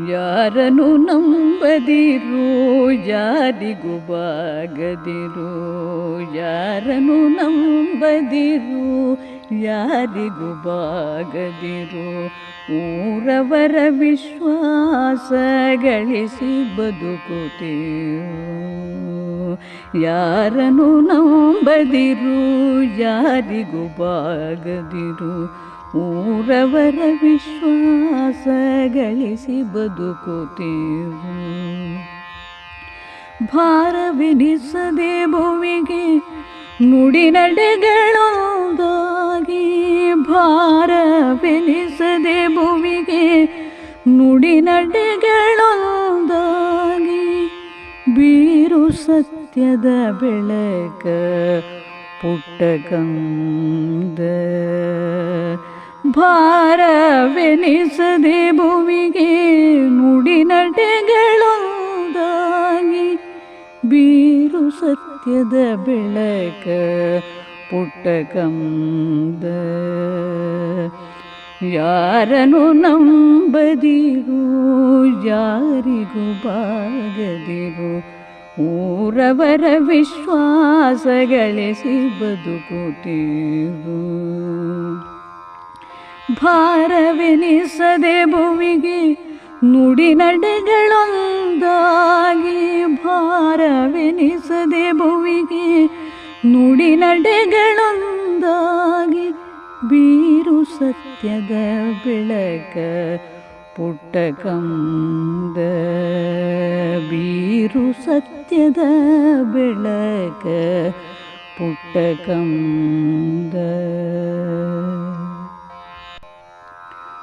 ಯಾರನು ನಂಬದಿರು, ಯಾರಿಗೂ ಬಾಗದಿರು. ಯಾರನು ನಂಬದಿರು, ಯಾರಿಗೂ ಬಾಗದಿರು. ಊರವರ ವಿಶ್ವಾಸ ಗಳಿಸಿ ಬದುಕುತ್ತೀರು ಯಾರನು ನಂಬದಿರು, ಯಾರಿಗೂ ಬಾಗದಿರು. ಊರವರ ವಿಶ್ವಾಸ ಗಳಿಸಿ ಬದುಕುತ್ತೇವು ಭಾರವೆನಿಸದೆ ಭುವಿಗೆ ನುಡಿ ನಡೆಗಳೊಂದಾಗಿ. ಭಾರವೆನಿಸದೆ ಭುವಿಗೆ ನುಡಿ ನಡೆಗಳೊಂದಾಗಿ. ಬೀರು ಸತ್ಯದ ಬೆಳಕ ಪುಟ್ಟಕಂದ ಭಾರವೆನಿಸದೆ ಭುವಿಗೆ ನುಡಿ ನಡೆಗಳೊಂದಾಗಿ ಬೀರು ಸತ್ಯದ ಬೆಳಕ ಪುಟ್ಟಕಂದ ಯಾರನು ನಂಬದಿರು, ಯಾರಿಗೂ ಬಾಗದಿರು, ಊರವರ ವಿಶ್ವಾಸ ಗಳಿಸಿ ಭಾರವೆನಿಸದೆ ಭುವಿಗೆ ನುಡಿ ನಡೆಗಳೊಂದಾಗಿ ಭಾರವೆನಿಸದೆ ಭುವಿಗೆ ನುಡಿ ನಡೆಗಳೊಂದಾಗಿ ಬೀರು ಸತ್ಯದ ಬೆಳಕ ಪುಟ್ಟಕಂದ ಬೀರು ಸತ್ಯದ ಬೆಳಕ ಪುಟ್ಟಕಂದ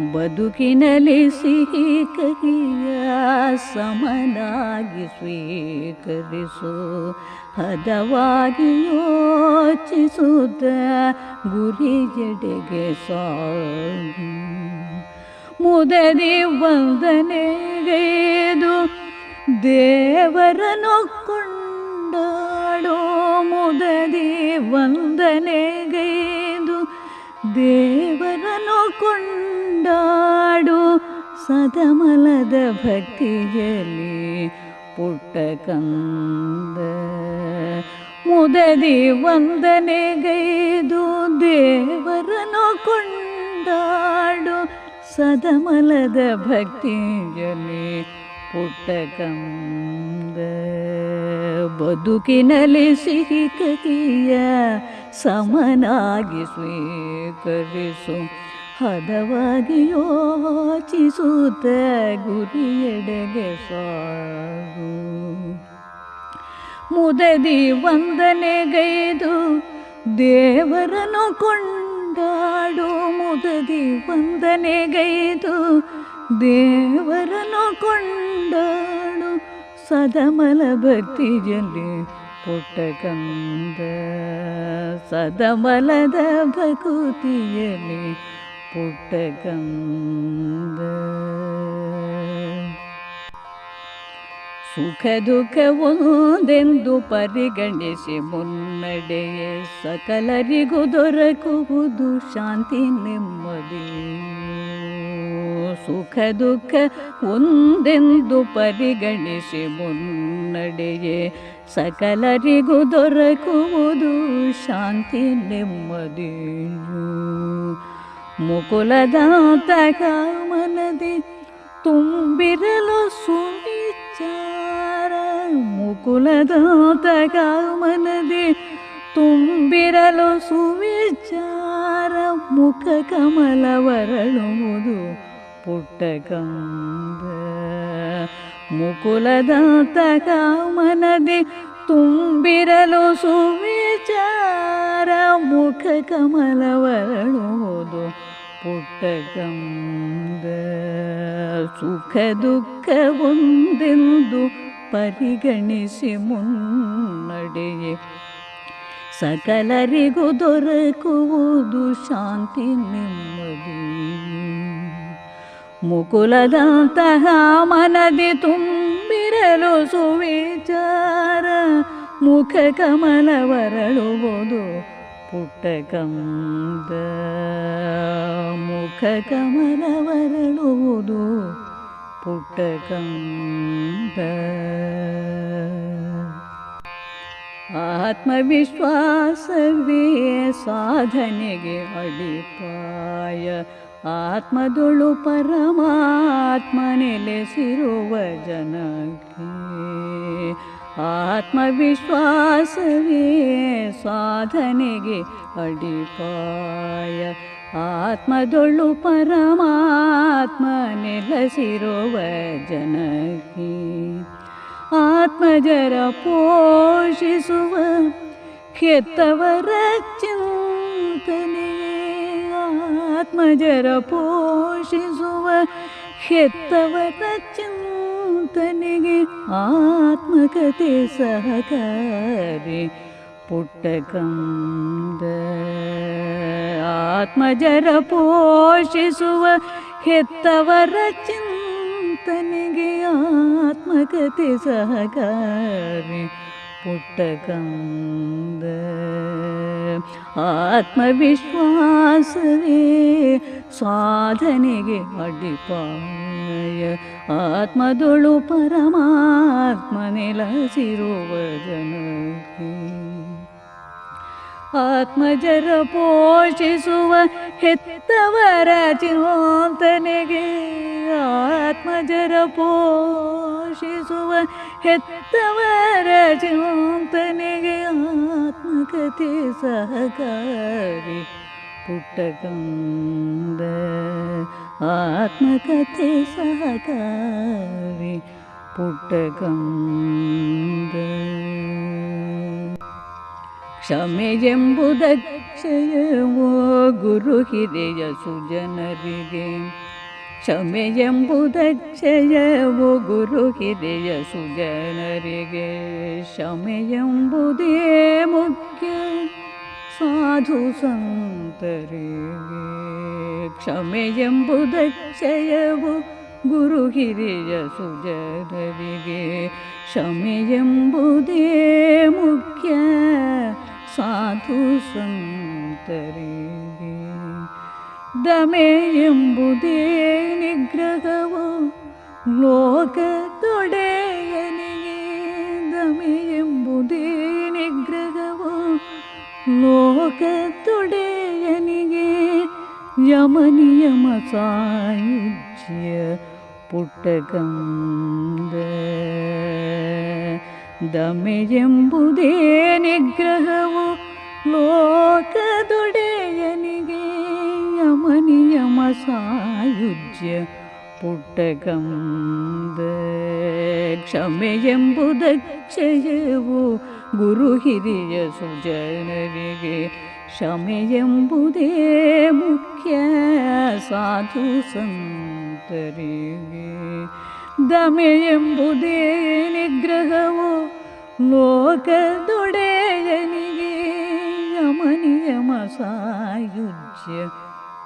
ಬದುಕಿನಲ್ಲಿ ಸಿಹಿ ಕಹಿಯ ಸಮನಾಗಿ ಸ್ವೀಕರಿಸು. ಹದವಾಗಿ ಯೋಚಿಸುತ್ತ ಜಡೆಗೆ ಸಾಗು. ಮುದದಿ ವಂದನೆಗೈದು ದೇವರನ್ನು ಕೊಂಡಾಡೋ ಮುದದಿ ಸದಮಲದ ಭಕ್ತಿಯಲ್ಲಿ ಪುಟ್ಟಕಂದ ಮುದದಿ ವಂದನೆಗೈದು ದೇವರನ್ನು ಕೊಂಡಾಡು ಸದಮಲದ ಭಕ್ತಿಯಲ್ಲಿ ಪುಟ್ಟಕಂದ ಬದುಕಿನಲ್ಲಿ ಸಿಹಿ ಕಹಿಯ ಸಮನಾಗಿ ಸ್ವೀಕರಿಸು. ಹದವಾಗಿ ಯೋಚಿಸುತ್ತ ಗುರಿಯೆಡೆಗೆ ಸಾಗು. ಮುದದಿ ವಂದನೆಗೈದು ದೇವರನ್ನು ಕೊಂಡಾಡು. ಮುದದಿ ವಂದನೆಗೈದು ದೇವರನ್ನು ಕೊಂಡಾಡು. ಸದಮಲ ಭಕ್ತಿಯಲ್ಲಿ ಪುಟ್ಟಕಂದ ಸದಮಲದ ಭಕುತಿಯಲ್ಲಿ ಪುಟ್ಟಕಂದ ಸುಖ ದುಃಖ ಒಂದೆಂದು ಪರಿಗಣಿಸಿ ಮುನ್ನಡೆಯೇ ಸಕಲರಿಗೂ ದೊರಕುವುದು ಶಾಂತಿ ನೆಮ್ಮದಿ. ಸುಖ ದುಃಖ ಒಂದೆಂದು ಪರಿಗಣಿಸಿ ಮುನ್ನಡೆಯೇ ಸಕಲರಿಗೂ ದೊರಕುವುದು ಶಾಂತಿ ನೆಮ್ಮದಿಯು ಮುಕುಲದಾತ ಮನದಿ ತುಂಬಿರಲು ಸುವಿಚಾರ. ಮುಕುಲದಾತ ಮನದಿ ತುಂಬಿರಲು ಸುವಿಚಾರ. ಮುಖ ಕಮಲವರಳುವುದು ಪುಟ್ಟಕಂದ ಮುಕುಲದಾತ ಮನದಿ ತುಂಬಿರಲು ಸುವಿಚಾರ. ಮುಖ ಕಮಲವರಳುವುದು ಪುಟ್ಟಕಂದ ಸುಖ ದುಃಖ ಒಂದೆಂದು ಪರಿಗಣಿಸಿ ಮುನ್ನಡೆಯೇ. ಸಕಲರಿಗೂ ದೊರಕುವುದು ಶಾಂತಿ ನೆಮ್ಮದಿ. ಮುಕುಲದಂತಹ ಮನದಿ ತುಂಬಿರಲು ಸುವಿಚಾರ. ಮುಖ ಕಮಲವರಳುವುದು ಪುಟ್ಟಕಂದ ಮುಖ ಕಮಲವರಳುವುದು ಪುಟ್ಟಕಂದ ಆತ್ಮವಿಶ್ವಾಸವೇ ಸಾಧನೆಗೆ ಅಡಿಪಾಯ. ಆತ್ಮದೊಳು ಪರಮಾತ್ಮ ನೆಲೆಸಿರುವ ಜನಕ್ಕೆ ಆತ್ಮವಿಶ್ವಾಸವೇ ಸಾಧನೆಗೆ ಅಡಿಪಾಯ ಆತ್ಮದೊಳು ಪರಮಾತ್ಮ ನೆಲೆಸಿರುವ ಜನಕ್ಕೆ ಆತ್ಮಜರ ಪೋಷಿಸುವ ಕೆತ್ತವರ ಚಿಂತನೆ ಆತ್ಮಜರ ಪೋಷಿಸುವ ಕೆತ್ತವರ ಚಿಂತನೆಗೆ ಆತ್ಮಕತೆ ಸಹಕಾರಿ ಪುಟ್ಟಕಂದ ಆತ್ಮಜರ ಪೋಷಿಸುವ ಹೆತ್ತವರ ಚಿಂತನೆಗೆ ಆತ್ಮಕತೆ ಸಹಕಾರಿ ಪುಟ್ಟಕಂದ ಆತ್ಮವಿಶ್ವಾಸವೇ ಸಾಧನೆಗೆ ಅಡಿಪಾಯ ಆತ್ಮದೊಳು ಪರಮಾತ್ಮ ನೆಲೆಸಿರುವ ಜನಕ್ಕೆ ಆತ್ಮಜರ ಪೋಷಿಸುವ ಹೆತ್ತವರ ಚಿಂತನೆಗೆ ಆತ್ಮಜರ ಪೋಷಿಸುವ ಹೆತ್ತವರ ಚಿಂತನೆಗೆ ಆತ್ಮಕತೆ ಸಹಕಾರಿ ಪುಟ್ಟಕಂದ आत्मकथे सहकारि पुटकं क्षमे जम्बुदक्षय वो गुरुः देज सुजनगे क्षमे जम्बुदक्षय वो मुख्य സാധു സന്തരേ ക്ഷമയംബുദക്ഷയവു ഗുരുഹിരിയ സുജരവികെ ക്ഷമയംബുദേ മുഖ്യ സാധു സന്തരേ ദമേയംബുദേ നിഗ്രഹവോ ലോകത്തൊടേ ಲೋಕದೊಡೆಯನಿಗೆ ಯಮನಿಯಮ ಸಾಯುಜ್ಯ ಪುಟ್ಟಗಂದ ದಮೆ ಎಂಬುದೇ ನಿಗ್ರಹವು ಲೋಕದೊಡೆಯನಿಗೆ ಯಮನಿಯಮ ಸಾಯುಜ್ಯ ಪುಟ್ಟಗಂದ ಕ್ಷಮೆ ಎಂಬುದಕ್ಷಯವು ಗುರು ಹಿರಿಯ ಸುಜನರಿಗೆ ಕ್ಷಮೆ ಎಂಬುದೇ ಮುಖ್ಯ ಸಾಧು ಸಂತರಿಗೆ ದಮೆ ಎಂಬುದೇ ನಿಗ್ರಹವು ಲೋಕದೊಡೆಯನಿಗೆ ಯಮನಿಯಮ ಸಾಯುಜ್ಯ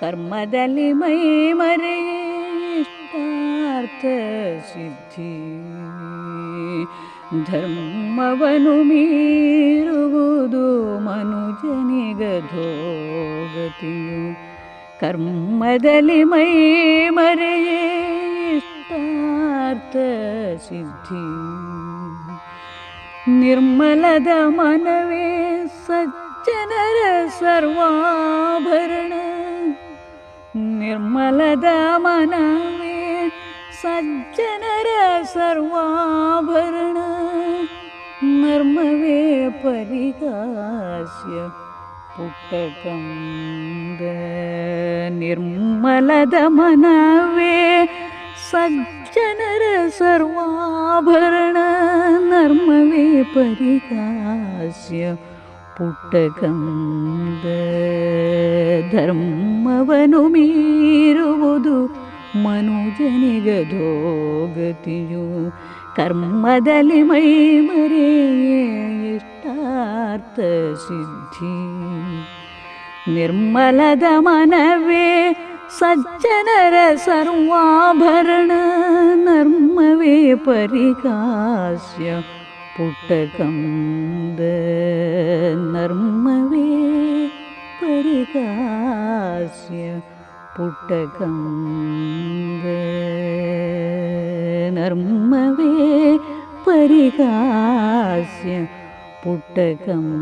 ಕರ್ಮದಲ್ಲಿ ಮೈ ಮರೆಯೇ ಇಷ್ಟಾರ್ಥ ಸಿದ್ಧಿ ಧರ್ಮವನು ಮೀರುವುದು ಮನುಜನಿಗಧೋಗತಿಯು ಕರ್ಮದಲ್ಲಿ ಮೈ ಮರೆಯೇ ಇಷ್ಟಾರ್ಥ ಸಿದ್ಧಿ ನಿರ್ಮಲದ ಮನವೇ ಸಜ್ಜನರ ಸರ್ವಾಭರಣ ನಿರ್ಮಲದ ಮನವೇ ಸಜ್ಜನರ ಸರ್ವಾಭರಣ ನರ್ಮವೇ ಪರಿಹಾಸ್ಯ ಪುಟ್ಟಕಂದ ನಿರ್ಮಲದ ಮನವೇ ಸಜ್ಜನರ ಸರ್ವಾಭರಣ ನರ್ಮವೇ ಪರಿಹಾಸ್ಯ ಪುಟ್ಟಕಂದ ಧರ್ಮವನು ಮೀರುವುದು ಮನುಜನಿಗಧೋಗತಿಯು ಕರ್ಮದಲ್ಲಿ ಮೈ ಮರೆಯೇ ಇಷ್ಟಾರ್ಥ ಸಿದ್ಧಿ ನಿರ್ಮಲದ ಮನವೇ ಸಜ್ಜನರ ಸರ್ವಾಭರಣ ನರ್ಮವೇ ಪರಿಹಾಸ್ಯ ಪುಟ್ಟಕಂದ புட்டகம் நர்மவே பரிகாசிய புட்டகம்